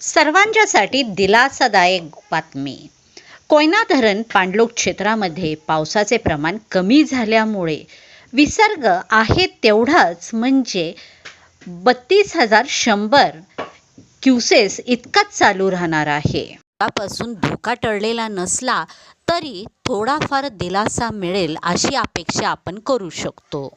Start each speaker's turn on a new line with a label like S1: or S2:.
S1: सर्वांच्यासाठी दिलासादायक बातमी. कोयना धरण पाणलोट क्षेत्रामध्ये पावसाचे प्रमाण कमी झाल्यामुळे विसर्ग आहे तेवढाच म्हणजे बत्तीस हजार शंभर क्युसेस इतकाच चालू राहणार आहे. पासून धोका टळलेला नसला तरी थोडाफार दिलासा मिळेल अशी अपेक्षा आपण करू शकतो.